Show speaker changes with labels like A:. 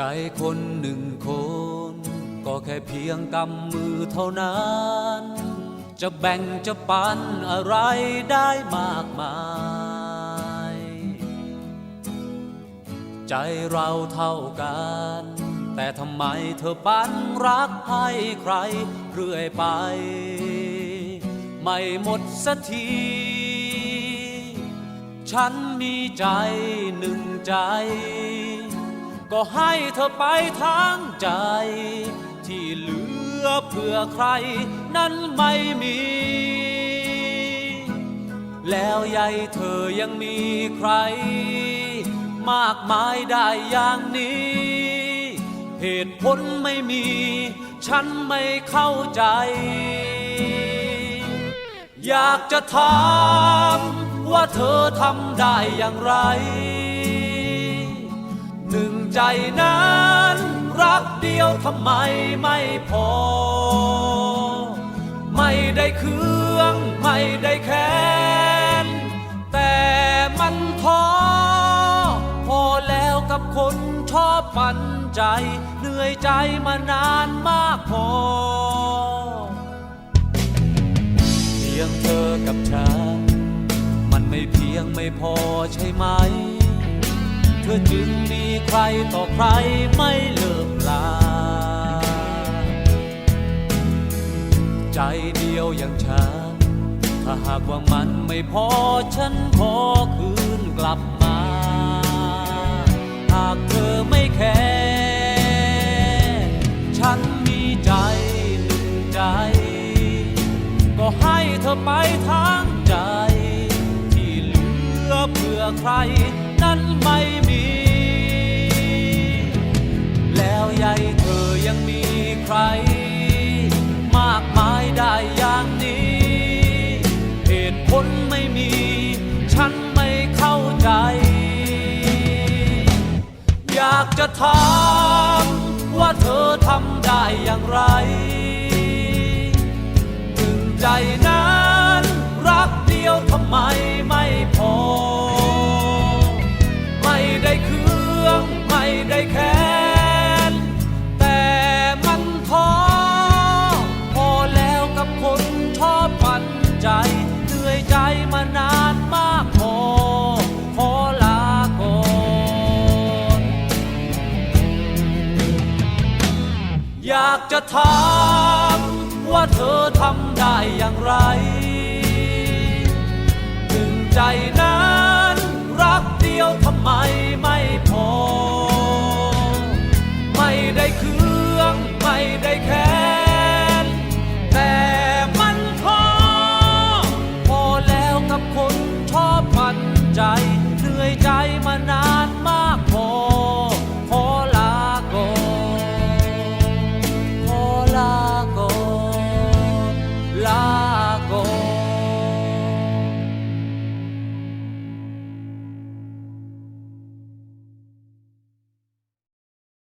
A: ใจคนหนึ่งคน ก็แค่เพียงกำมือเท่านั้น จะแบ่งจะปันอะไรได้มากมาย ใจเราเท่ากัน แต่ทำไมเธอปันรักให้ใครเรื่อยไป ไม่หมดสักทีฉันมีใจหนึ่งใจ ก็ให้เธอไปทั้งใจ ที่เหลือเพื่อใครนั้นไม่มี แล้วยายเธอยังมีใคร มากมายได้อย่างนี้ เหตุผลไม่มี ฉันไม่เข้าใจ อยากจะถามว่าเธอทำได้อย่างไร ใจนั้นรักเดียวทำไมไม่พอ ไม่ได้เครื่องไม่ได้แค้นแต่มันท้อพอแล้วกับคนชอบปันใจ เหนื่อยใจมานานมากพอ เพียงเธอกับฉันมันไม่เพียงไม่พอใช่ไหม ธอจึงมีใครต่อใครไม่เลิกลา ใจเดียวอย่างฉัน ถ้าหากว่ามันไม่พอฉันขอคืนกลับมา หากเธอไม่แคร์ฉันมีใจหนึ่งใจ ก็ให้เธอไปทั้งใจ ที่เหลือเพื่อใคร จะถามว่าเธอทำได้อย่างไรถึงใจนั้นรักเดียวทำไม อยากจะถามว่าเธอทำได้อย่างไร ถึงใจนั้นรักเดียวทำไมไม่พอ ไม่ได้เครื่องไม่ได้แค้นแต่มันพอ พอแล้วกับคนชอบพันใจ